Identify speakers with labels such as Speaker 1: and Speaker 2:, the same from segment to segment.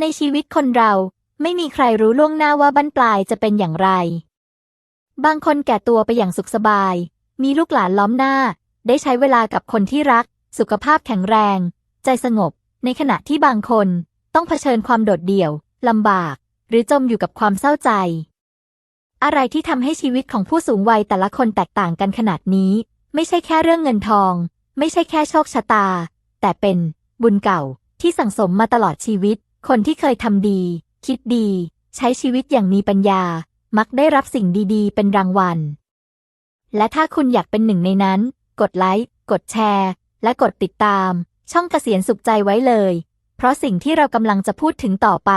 Speaker 1: ในชีวิตคนเราไม่มีใครรู้ล่วงหน้าว่าบั้นปลายจะเป็นอย่างไร บางคนแก่ตัวไปอย่างสุขสบาย มีลูกหลานล้อมหน้า ได้ใช้เวลากับคนที่รัก สุขภาพแข็งแรง ใจสงบ ในขณะที่บางคนต้องเผชิญความโดดเดี่ยวลำบาก หรือจมอยู่กับความเศร้าใจ อะไรที่ทำให้ชีวิตของผู้สูงวัยแต่ละคนแตกต่างกันขนาดนี้ ไม่ใช่แค่เรื่องเงินทอง ไม่ใช่แค่โชคชะตา แต่เป็นบุญเก่าที่สั่งสมมาตลอดชีวิต คนที่เคยทำดี คิดดี ใช้ชีวิตอย่างมีปัญญา มักได้รับสิ่งดีๆ เป็นรางวัล และถ้าคุณอยากเป็นหนึ่งในนั้น กดไลค์ กดแชร์ และกดติดตาม ช่องเกษียณสุขใจไว้เลย เพราะสิ่งที่เรากำลังจะพูดถึงต่อไป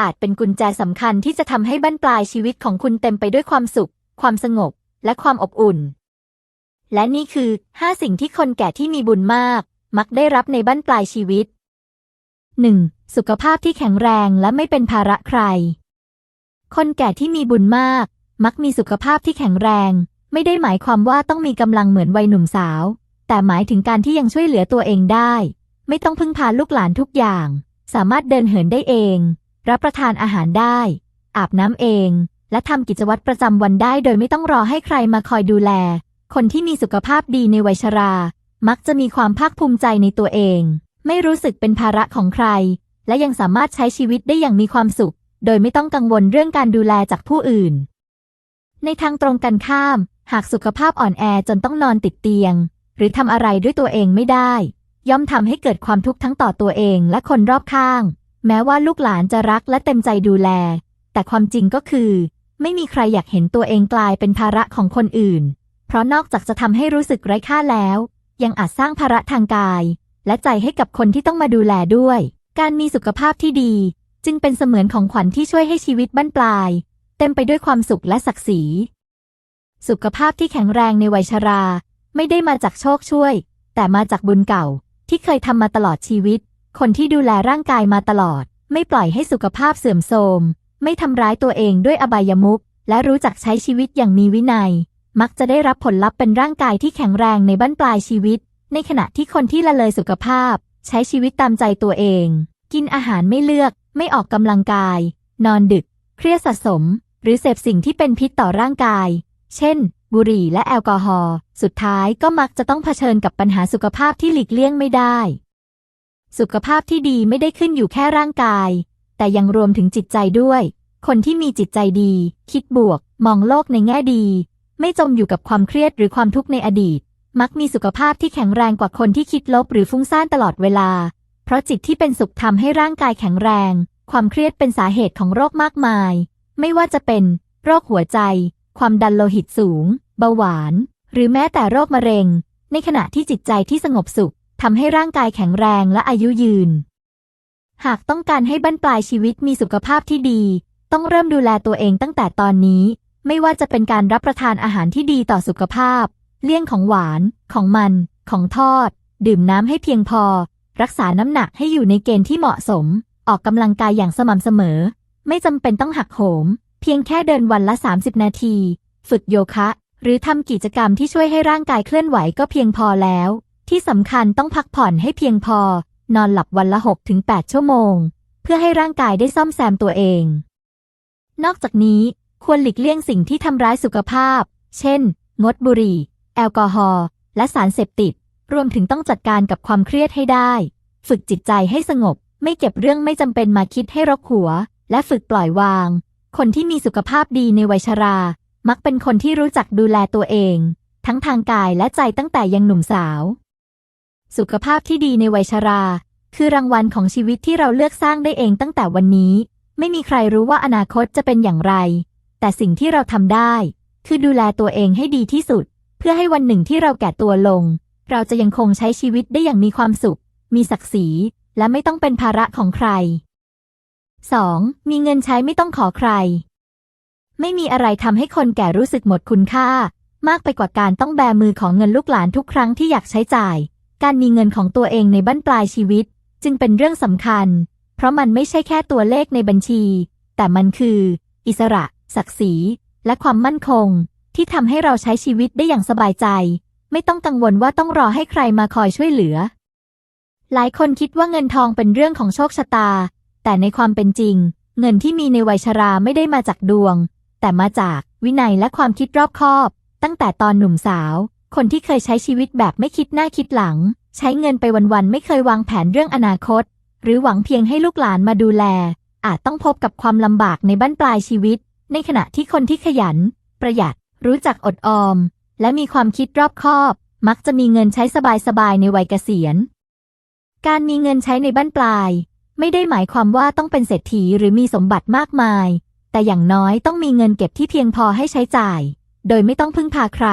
Speaker 1: อาจเป็นกุญแจสำคัญที่จะทำให้บั้นปลายชีวิตของคุณเต็มไปด้วยความสุข ความสงบ และความอบอุ่น และนี่คือ 5 สิ่งที่คนแก่ที่มีบุญมาก มักได้รับในบั้นปลายชีวิต 1. สุขภาพที่แข็งแรงและไม่เป็นภาระใคร คนแก่ที่มีบุญมาก มักมีสุขภาพที่แข็งแรง ไม่ได้หมายความว่าต้องมีกำลังเหมือนวัยหนุ่มสาว แต่หมายถึงการที่ยังช่วยเหลือตัวเองได้ ไม่ต้องพึ่งพาลูกหลานทุกอย่าง สามารถเดินเหินได้เอง รับประทานอาหารได้ อาบน้ำเอง และทำกิจวัตรประจำวันได้โดยไม่ต้องรอให้ใครมาคอยดูแล คนที่มีสุขภาพดีในวัยชรา มักจะมีความภาคภูมิใจในตัวเอง ไม่รู้สึกเป็นภาระของใคร และยังสามารถใช้ชีวิตได้อย่างมีความสุข โดยไม่ต้องกังวลเรื่องการดูแลจากผู้อื่น ในทางตรงกันข้าม หากสุขภาพอ่อนแอจนต้องนอนติดเตียง หรือทำอะไรด้วยตัวเองไม่ได้ ย่อมทำให้เกิดความทุกข์ทั้งต่อตัวเองและคนรอบข้าง แม้ว่าลูกหลานจะรักและเต็มใจดูแล แต่ความจริงก็คือ ไม่มีใครอยากเห็นตัวเองกลายเป็นภาระของคนอื่น เพราะนอกจากจะทำให้รู้สึกไร้ค่าแล้ว ยังอาจสร้างภาระทางกาย และใจให้กับคนที่ต้องมาดูแลด้วย การมีสุขภาพที่ดี จึงเป็นเสมือนของขวัญที่ช่วยให้ชีวิตบั้นปลาย เต็มไปด้วยความสุขและศักดิ์ศรี สุขภาพที่แข็งแรงในวัยชรา ไม่ได้มาจากโชคช่วย แต่มาจากบุญเก่าที่เคยทำมาตลอดชีวิต คนที่ดูแลร่างกายมาตลอด ไม่ปล่อยให้สุขภาพเสื่อมโทรม ไม่ทำร้ายตัวเองด้วยอบายมุขและรู้จักใช้ชีวิตอย่างมีวินัย มักจะได้รับผลลัพธ์เป็นร่างกายที่แข็งแรงในบั้นปลายชีวิต ในขณะที่คนที่ละเลยสุขภาพ ใช้ชีวิตตามใจตัวเอง กินอาหารไม่เลือกไม่ออกกำลังกาย นอนดึก เครียดสะสม หรือเสพสิ่งที่เป็นพิษต่อร่างกาย เช่น บุหรี่และแอลกอฮอล์สุดท้ายก็มักจะต้องเผชิญกับปัญหาสุขภาพที่หลีกเลี่ยงไม่ได้ สุขภาพที่ดีไม่ได้ขึ้นอยู่แค่ร่างกาย แต่ยังรวมถึงจิตใจด้วย คนที่มีจิตใจดี คิดบวก มองโลกในแง่ดี ไม่จมอยู่กับความเครียดหรือความทุกข์ในอดีต มักมีสุขภาพที่แข็งแรงกว่าคนที่คิดลบหรือฟุ้งซ่านตลอดเวลา เพราะจิตที่เป็นสุขทำให้ร่างกายแข็งแรง ความเครียดเป็นสาเหตุของโรคมากมาย ไม่ว่าจะเป็น โรคหัวใจ ความดันโลหิตสูง เบาหวาน หรือแม้แต่โรคมะเร็ง ในขณะที่จิตใจที่สงบสุขทำให้ร่างกายแข็งแรงและอายุยืน หากต้องการให้บั้นปลายชีวิตมีสุขภาพที่ดี ต้องเริ่มดูแลตัวเองตั้งแต่ตอนนี้ ไม่ว่าจะเป็นการรับประทานอาหารที่ดีต่อสุขภาพ เลี่ยงของหวาน ของมัน ของทอด ดื่มน้ำให้เพียงพอ รักษาน้ำหนักให้อยู่ในเกณฑ์ที่เหมาะสม ออกกำลังกายอย่างสม่ำเสมอ ไม่จำเป็นต้องหักโหม เพียงแค่เดินวันละ 30 นาที ฝึกโยคะ หรือทำกิจกรรมที่ช่วยให้ร่างกายเคลื่อนไหวก็เพียงพอแล้ว ที่สำคัญต้องพักผ่อนให้เพียงพอ นอนหลับวันละ 6-8 ชั่วโมง เพื่อให้ร่างกายได้ซ่อมแซมตัวเอง นอกจากนี้ควรหลีกเลี่ยงสิ่งที่ทำร้ายสุขภาพ เช่น งดบุหรี่ แอลกอฮอล์และสารเสพติด รวมถึงต้องจัดการกับความเครียดให้ได้ ฝึกจิตใจให้สงบ ไม่เก็บเรื่องไม่จำเป็นมาคิดให้รกหัว และฝึกปล่อยวาง คนที่มีสุขภาพดีในวัยชรา มักเป็นคนที่รู้จักดูแลตัวเอง ทั้งทางกายและใจตั้งแต่ยังหนุ่มสาว สุขภาพที่ดีในวัยชรา คือรางวัลของชีวิตที่เราเลือกสร้างได้เองตั้งแต่วันนี้ ไม่มีใครรู้ว่าอนาคตจะเป็นอย่างไร แต่สิ่งที่เราทำได้ คือดูแลตัวเองให้ดีที่สุด เพื่อให้วันหนึ่งที่เราแก่ตัวลง เราจะยังคงใช้ชีวิตได้อย่างมีความสุข มีศักดิ์ศรี และไม่ต้องเป็นภาระของใคร 2. มีเงินใช้ไม่ต้องขอใคร ไม่มีอะไรทำให้คนแก่รู้สึกหมดคุณค่า มากไปกว่าการต้องแบมือของเงินลูกหลานทุกครั้งที่อยากใช้จ่าย การมีเงินของตัวเองในบั้นปลายชีวิต จึงเป็นเรื่องสำคัญ เพราะมันไม่ใช่แค่ตัวเลขในบัญชี แต่มันคือ อิสระ ศักดิ์ศรี และความมั่นคง ที่ทำให้เราใช้ชีวิตได้อย่างสบายใจ ไม่ต้องกังวลว่าต้องรอให้ใครมาคอยช่วยเหลือ หลายคนคิดว่าเงินทองเป็นเรื่องของโชคชะตา แต่ในความเป็นจริง เงินที่มีในวัยชราไม่ได้มาจากดวง แต่มาจากวินัยและความคิดรอบคอบ ตั้งแต่ตอนหนุ่มสาว คนที่เคยใช้ชีวิตแบบไม่คิดหน้าคิดหลัง ใช้เงินไปวันๆไม่เคยวางแผนเรื่องอนาคต หรือหวังเพียงให้ลูกหลานมาดูแล อาจต้องพบกับความลำบากในบั้นปลายชีวิต ในขณะที่คนที่ขยัน ประหยัด รู้จักอดออม และมีความคิดรอบคอบ มักจะมีเงินใช้สบายๆในวัยเกษียณ การมีเงินใช้ในบั้นปลาย ไม่ได้หมายความว่าต้องเป็นเศรษฐีหรือมีสมบัติมากมาย แต่อย่างน้อยต้องมีเงินเก็บที่เพียงพอให้ใช้จ่าย โดยไม่ต้องพึ่งพาใคร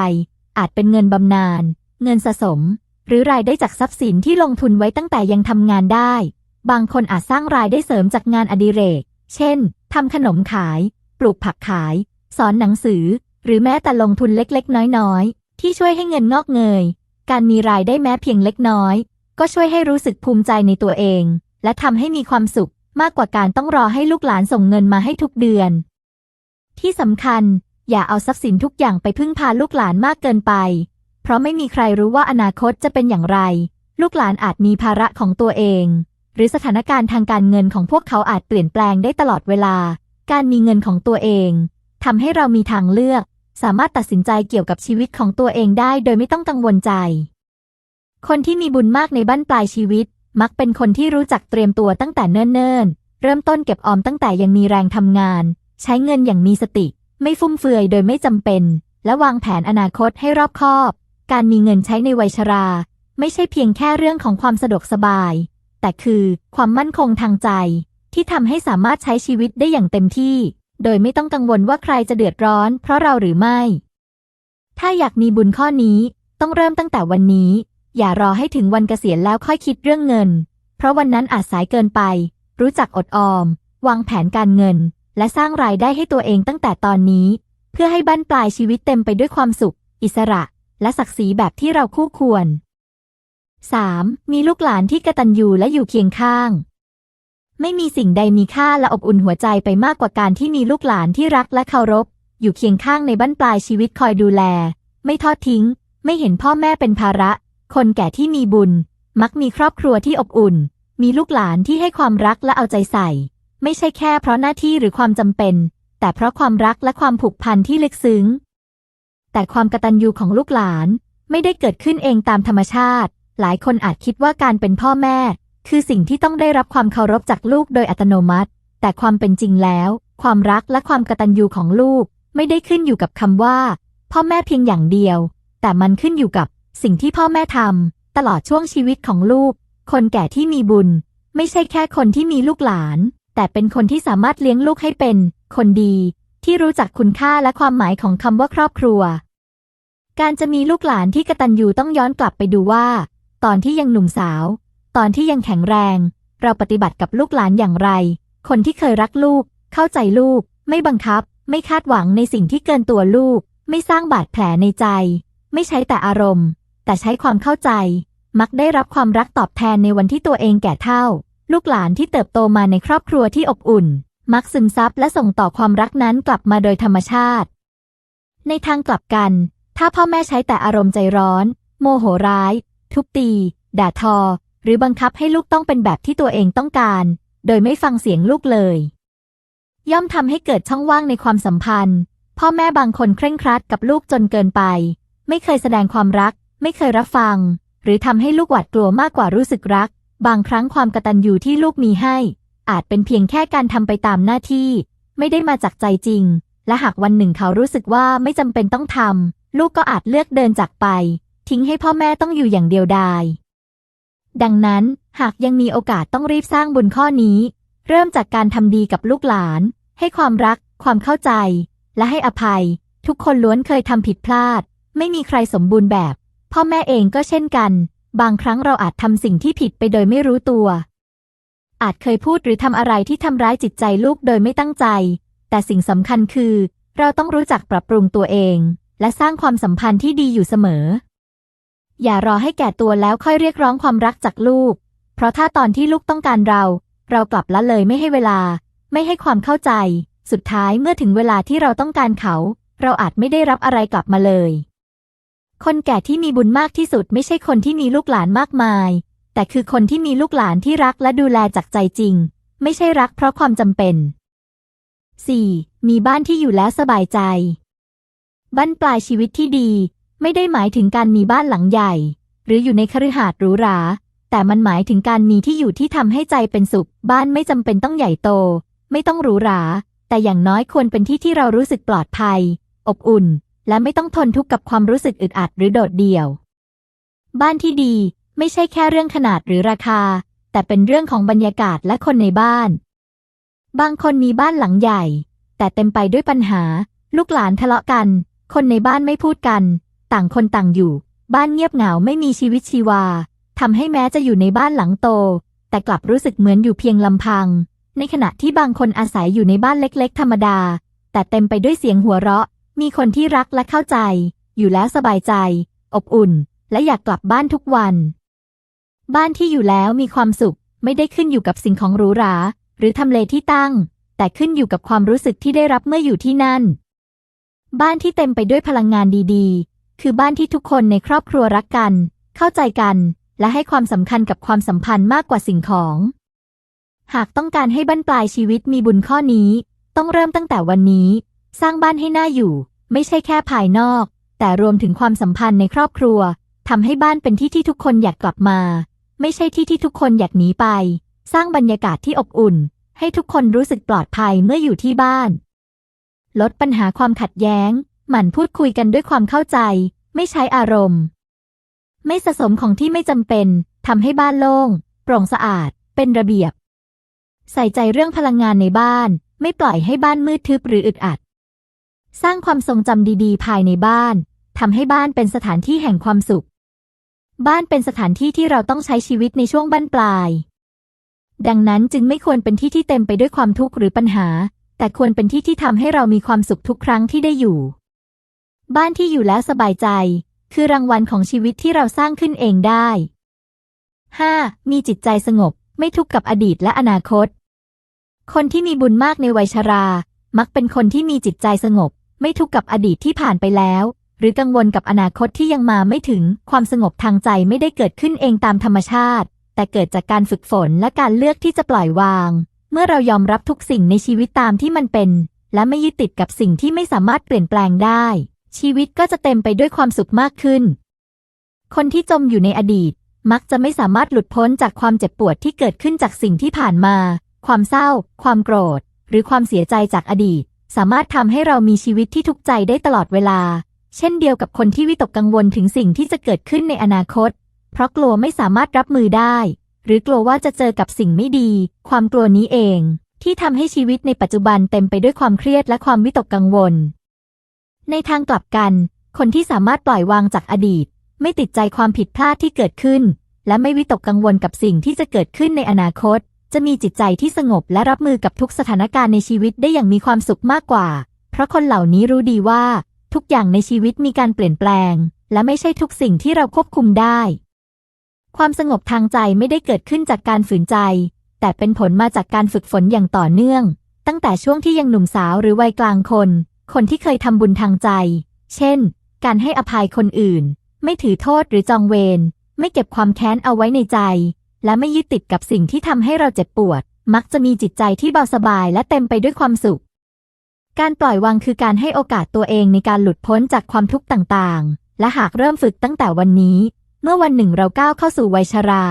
Speaker 1: อาจเป็นเงินบำนาญเงินสะสม หรือรายได้จากทรัพย์สินที่ลงทุนไว้ตั้งแต่ยังทำงานได้ บางคนอาจสร้างรายได้เสริมจากงานอดิเรก เช่นทำขนมขาย ปลูกผักขาย สอนหนังสือ หรือแม้แต่ลงทุนเล็กๆ น้อยๆ ที่ช่วยให้เงินงอกเงย การมีรายได้แม้เพียงเล็กน้อย ก็ช่วยให้รู้สึกภูมิใจในตัวเอง และทำให้มีความสุขมากกว่าการต้องรอให้ลูกหลานส่งเงินมาให้ทุกเดือน ที่สำคัญอย่าเอาทรัพย์สินทุกอย่างไปพึ่งพาลูกหลานมากเกินไป เพราะไม่มีใครรู้ว่าอนาคตจะเป็นอย่างไร ลูกหลานอาจมีภาระของตัวเอง หรือสถานการณ์ทางการเงินของพวกเขาอาจเปลี่ยนแปลงได้ตลอดเวลา การมีเงินของตัวเองทำให้เรามีทางเลือก สามารถตัดสินใจเกี่ยวกับชีวิตของตัวเองได้โดยไม่ต้องกังวลใจ คนที่มีบุญมากในบั้นปลายชีวิต มักเป็นคนที่รู้จักเตรียมตัวตั้งแต่เนิ่นๆ เริ่มต้นเก็บออมตั้งแต่ยังมีแรงทำงาน ใช้เงินอย่างมีสติ ไม่ฟุ่มเฟือยโดยไม่จำเป็น และวางแผนอนาคตให้รอบคอบ การมีเงินใช้ในวัยชรา ไม่ใช่เพียงแค่เรื่องของความสะดวกสบาย แต่คือความมั่นคงทางใจ ที่ทำให้สามารถใช้ชีวิตได้อย่างเต็มที่ โดยไม่ต้องกังวลว่าใครจะเดือดร้อน เพราะเราหรือไม่ ถ้าอยากมีบุญข้อนี้ ต้องเริ่มตั้งแต่วันนี้ อย่ารอให้ถึงวันเกษียณแล้วค่อยคิดเรื่องเงิน เพราะวันนั้นอาจสายเกินไป รู้จักอดออม วางแผนการเงิน และสร้างรายได้ให้ตัวเองตั้งแต่ตอนนี้ เพื่อให้บั้นปลายชีวิตเต็มไปด้วยความสุข อิสระ และศักดิ์ศรีแบบที่เราคู่ควร 3. มีลูกหลานที่กตัญญูและอยู่เคียงข้าง ไม่มีสิ่งใดมีค่าและอบอุ่นหัวใจไปมากกว่าการที่มีลูกหลานที่รักและเคารพ อยู่เคียงข้างในบั้นปลายชีวิตคอยดูแล ไม่ทอดทิ้ง ไม่เห็นพ่อแม่เป็นภาระ คนแก่ที่มีบุญ มักมีครอบครัวที่อบอุ่น มีลูกหลานที่ให้ความรักและเอาใจใส่ ไม่ใช่แค่เพราะหน้าที่หรือความจำเป็น แต่เพราะความรักและความผูกพันที่ลึกซึ้ง แต่ความกตัญญูของลูกหลาน ไม่ได้เกิดขึ้นเองตามธรรมชาติ หลายคนอาจคิดว่าการเป็นพ่อแม่ คือสิ่งที่ต้องได้รับความเคารพจากลูกโดยอัตโนมัติ แต่ความเป็นจริงแล้ว ความรักและความกตัญญูของลูกไม่ได้ขึ้นอยู่กับคำว่า พ่อแม่เพียงอย่างเดียว แต่มันขึ้นอยู่กับสิ่งที่พ่อแม่ทำตลอดช่วงชีวิตของลูก คนแก่ที่มีบุญ ไม่ใช่แค่คนที่มีลูกหลาน แต่เป็นคนที่สามารถเลี้ยงลูกให้เป็น คนดี ที่รู้จักคุณค่าและความหมายของคำว่าครอบครัว การจะมีลูกหลานที่กตัญญูต้องย้อนกลับไปดูว่า ตอนที่ยังหนุ่มสาว ตอนที่ยังแข็งแรง เราปฏิบัติกับลูกหลานอย่างไร คนที่เคยรักลูก เข้าใจลูก ไม่บังคับ ไม่คาดหวังในสิ่งที่เกินตัวลูก ไม่สร้างบาดแผลในใจ ไม่ใช้แต่อารมณ์ แต่ใช้ความเข้าใจ มักได้รับความรักตอบแทนในวันที่ตัวเองแก่เท่า ลูกหลานที่เติบโตมาในครอบครัวที่อบอุ่น มักซึมซับและส่งต่อความรักนั้นกลับมาโดยธรรมชาติ ในทางกลับกัน ถ้าพ่อแม่ใช้แต่อารมณ์ใจร้อน โมโหร้าย ทุบตี ด่าทอ หรือบังคับให้ลูกต้องเป็นแบบที่ตัวเองต้องการ โดยไม่ฟังเสียงลูกเลย ย่อมทำให้เกิดช่องว่างในความสัมพันธ์ พ่อแม่บางคนเคร่งครัดกับลูกจนเกินไป ไม่เคยแสดงความรัก ไม่เคยรับฟัง หรือทำให้ลูกหวาดกลัวมากกว่ารู้สึกรัก บางครั้งความกตัญญูที่ลูกมีให้ อาจเป็นเพียงแค่การทำไปตามหน้าที่ ไม่ได้มาจากใจจริง และหากวันหนึ่งเขารู้สึกว่าไม่จำเป็นต้องทำลูกก็อาจเลือกเดินจากไป ทิ้งให้พ่อแม่ต้องอยู่อย่างเดียวดาย ดังนั้นหากยังมีโอกาสต้องรีบสร้างบุญข้อนี้ เริ่มจากการทำดีกับลูกหลาน ให้ความรัก ความเข้าใจ และให้อภัย ทุกคนล้วนเคยทำผิดพลาด ไม่มีใครสมบูรณ์แบบ พ่อแม่เองก็เช่นกัน บางครั้งเราอาจทำสิ่งที่ผิดไปโดยไม่รู้ตัว อาจเคยพูดหรือทำอะไรที่ทำร้ายจิตใจลูกโดยไม่ตั้งใจ แต่สิ่งสำคัญคือ เราต้องรู้จักปรับปรุงตัวเอง และสร้างความสัมพันธ์ที่ดีอยู่เสมอ อย่ารอให้แก่ตัวแล้วค่อยเรียกร้องความรักจากลูก เพราะถ้าตอนที่ลูกต้องการเรา เรากลับละเลยไม่ให้เวลา ไม่ให้ความเข้าใจ สุดท้ายเมื่อถึงเวลาที่เราต้องการเขา เราอาจไม่ได้รับอะไรกลับมาเลย คนแก่ที่มีบุญมากที่สุดไม่ใช่คนที่มีลูกหลานมากมาย แต่คือคนที่มีลูกหลานที่รักและดูแลจากใจจริง ไม่ใช่รักเพราะความจำเป็น 4. มีบ้านที่อยู่แล้วสบายใจบ้านปลายชีวิตที่ดี ไม่ได้หมายถึงการมีบ้านหลังใหญ่ หรืออยู่ในคฤหาสน์หรูหรา แต่มันหมายถึงการมีที่อยู่ที่ทำให้ใจเป็นสุข บ้านไม่จำเป็นต้องใหญ่โต ไม่ต้องหรูหรา แต่อย่างน้อยควรเป็นที่ที่เรารู้สึกปลอดภัย อบอุ่น และไม่ต้องทนทุกข์กับความรู้สึกอึดอัดหรือโดดเดี่ยว บ้านที่ดีไม่ใช่แค่เรื่องขนาดหรือราคา แต่เป็นเรื่องของบรรยากาศและคนในบ้าน บางคนมีบ้านหลังใหญ่ แต่เต็มไปด้วยปัญหา ลูกหลานทะเลาะกัน คนในบ้านไม่พูดกัน ต่างคนต่างอยู่ บ้านเงียบเหงาไม่มีชีวิตชีวาทำให้แม้จะอยู่ในบ้านหลังโต แต่กลับรู้สึกเหมือนอยู่เพียงลำพัง ในขณะที่บางคนอาศัยอยู่ในบ้านเล็กๆ ธรรมดา แต่เต็มไปด้วยเสียงหัวเราะ มีคนที่รักและเข้าใจ อยู่แล้วสบายใจ อบอุ่น และอยากกลับบ้านทุกวัน บ้านที่อยู่แล้วมีความสุข ไม่ได้ขึ้นอยู่กับสิ่งของหรูหรา หรือทำเลที่ตั้ง แต่ขึ้นอยู่กับความรู้สึกที่ได้รับเมื่ออยู่ที่นั่น บ้านที่เต็มไปด้วยพลังงานดีๆ คือบ้านที่ทุกคนในครอบครัวรักกัน เข้าใจกัน และให้ความสำคัญกับความสัมพันธ์มากกว่าสิ่งของ หากต้องการให้บั้นปลายชีวิตมีบุญข้อนี้ ต้องเริ่มตั้งแต่วันนี้ สร้างบ้านให้น่าอยู่ ไม่ใช่แค่ภายนอก แต่รวมถึงความสัมพันธ์ในครอบครัวทำให้บ้านเป็นที่ที่ทุกคนอยากกลับมา ไม่ใช่ที่ที่ทุกคนอยากหนีไป สร้างบรรยากาศที่อบอุ่น ให้ทุกคนรู้สึกปลอดภัยเมื่ออยู่ที่บ้าน ลดปัญหาความขัดแย้ง หมั่นพูดคุยกันด้วยความเข้าใจ ไม่ใช้อารมณ์ ไม่สะสมของที่ไม่จำเป็นทำให้บ้านโล่ง โปร่งสะอาด เป็นระเบียบ ใส่ใจเรื่องพลังงานในบ้าน ไม่ปล่อยให้บ้านมืดทึบหรืออึดอัด สร้างความทรงจำดีๆ ภายในบ้านทำให้บ้านเป็นสถานที่แห่งความสุข บ้านเป็นสถานที่ที่เราต้องใช้ชีวิตในช่วงบั้นปลาย ดังนั้นจึงไม่ควรเป็นที่ที่เต็มไปด้วยความทุกข์หรือปัญหา แต่ควรเป็นที่ที่ทำให้เรามีความสุขทุกครั้งที่ได้อยู่ บ้านที่อยู่แล้วสบายใจ คือรางวัลของชีวิตที่เราสร้างขึ้นเองได้ 5. มีจิตใจสงบ ไม่ทุกข์กับอดีตและอนาคต คนที่มีบุญมากในวัยชรา มักเป็นคนที่มีจิตใจสงบ ไม่ทุกข์กับอดีตที่ผ่านไปแล้ว หรือกังวลกับอนาคตที่ยังมาไม่ถึง ความสงบทางใจไม่ได้เกิดขึ้นเองตามธรรมชาติ แต่เกิดจากการฝึกฝนและการเลือกที่จะปล่อยวาง เมื่อเรายอมรับทุกสิ่งในชีวิตตามที่มันเป็น และไม่ยึดติดกับสิ่งที่ไม่สามารถเปลี่ยนแปลงได้ ชีวิตก็จะเต็มไปด้วยความสุขมากขึ้น คนที่จมอยู่ในอดีต มักจะไม่สามารถหลุดพ้นจากความเจ็บปวดที่เกิดขึ้นจากสิ่งที่ผ่านมา ความเศร้า ความโกรธ หรือความเสียใจจากอดีต สามารถทำให้เรามีชีวิตที่ทุกข์ใจได้ตลอดเวลา เช่นเดียวกับคนที่วิตกกังวลถึงสิ่งที่จะเกิดขึ้นในอนาคต เพราะกลัวไม่สามารถรับมือได้ หรือกลัวว่าจะเจอกับสิ่งไม่ดี ความกลัวนี้เอง ที่ทำให้ชีวิตในปัจจุบันเต็มไปด้วยความเครียดและความวิตกกังวล ในทางกลับกัน คนที่สามารถปล่อยวางจากอดีต ไม่ติดใจความผิดพลาดที่เกิดขึ้น และไม่วิตกกังวลกับสิ่งที่จะเกิดขึ้นในอนาคต จะมีจิตใจที่สงบและรับมือกับทุกสถานการณ์ในชีวิตได้อย่างมีความสุขมากกว่า เพราะคนเหล่านี้รู้ดีว่า ทุกอย่างในชีวิตมีการเปลี่ยนแปลง และไม่ใช่ทุกสิ่งที่เราควบคุมได้ ความสงบทางใจไม่ได้เกิดขึ้นจากการฝืนใจ แต่เป็นผลมาจากการฝึกฝนอย่างต่อเนื่อง ตั้งแต่ช่วงที่ยังหนุ่มสาวหรือวัยกลางคน คนที่เคยทำบุญทางใจ เช่น การให้อภัยคนอื่น ไม่ถือโทษหรือจองเวร ไม่เก็บความแค้นเอาไว้ในใจ และไม่ยึดติดกับสิ่งที่ทำให้เราเจ็บปวด มักจะมีจิตใจที่เบาสบายและเต็มไปด้วยความสุข การปล่อยวางคือการให้โอกาสตัวเองในการหลุดพ้นจากความทุกข์ต่างๆ และหากเริ่มฝึกตั้งแต่วันนี้ เมื่อวันหนึ่งเราก้าวเข้าสู่วัยชรา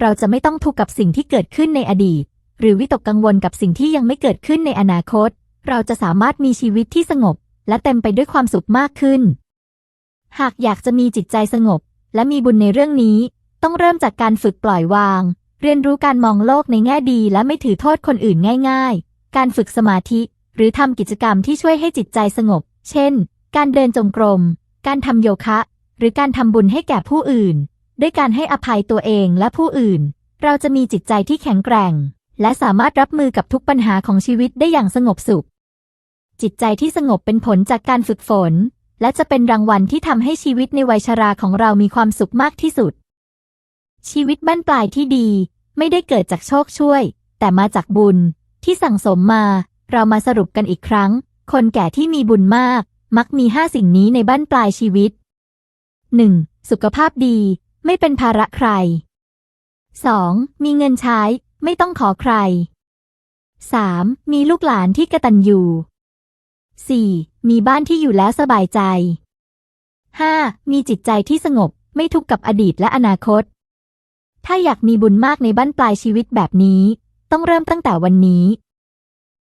Speaker 1: เราจะไม่ต้องทุกข์กับสิ่งที่เกิดขึ้นในอดีต หรือวิตกกังวลกับสิ่งที่ยังไม่เกิดขึ้นในอนาคต เราจะสามารถมีชีวิตที่สงบ และเต็มไปด้วยความสุขมากขึ้น หากอยากจะมีจิตใจสงบ และมีบุญในเรื่องนี้ ต้องเริ่มจากการฝึกปล่อยวาง เรียนรู้การมองโลกในแง่ดี และไม่ถือโทษคนอื่นง่าย ๆ การฝึกสมาธิ หรือทำกิจกรรมที่ช่วยให้จิตใจสงบ เช่น การเดินจงกรม การทำโยคะ หรือการทำบุญให้แก่ผู้อื่น ด้วยการให้อภัยตัวเองและผู้อื่น เราจะมีจิตใจที่แข็งแกร่ง และสามารถรับมือกับทุกปัญหาของชีวิตได้อย่างสงบสุข จิตใจที่สงบเป็นผลจากการฝึกฝน และจะเป็นรางวัลที่ทำให้ชีวิตในวัยชราของเรามีความสุขมากที่สุด ชีวิตบั้นปลายที่ดี ไม่ได้เกิดจากโชคช่วย แต่มาจากบุญที่สั่งสมมา เรามาสรุปกันอีกครั้ง คนแก่ที่มีบุญมาก มักมีห้าสิ่งนี้ในบั้นปลายชีวิต 1. สุขภาพดี ไม่เป็นภาระใคร 2. มีเงินใช้ ไม่ต้องขอใคร 3. มีลูกหลานที่กระตัญญู 4. มีบ้านที่อยู่แล้วสบายใจ 5. มีจิตใจที่สงบ ไม่ทุกข์กับอดีตและอนาคต ถ้าอยากมีบุญมากในบ้านปลายชีวิตแบบนี้ ต้องเริ่มตั้งแต่วันนี้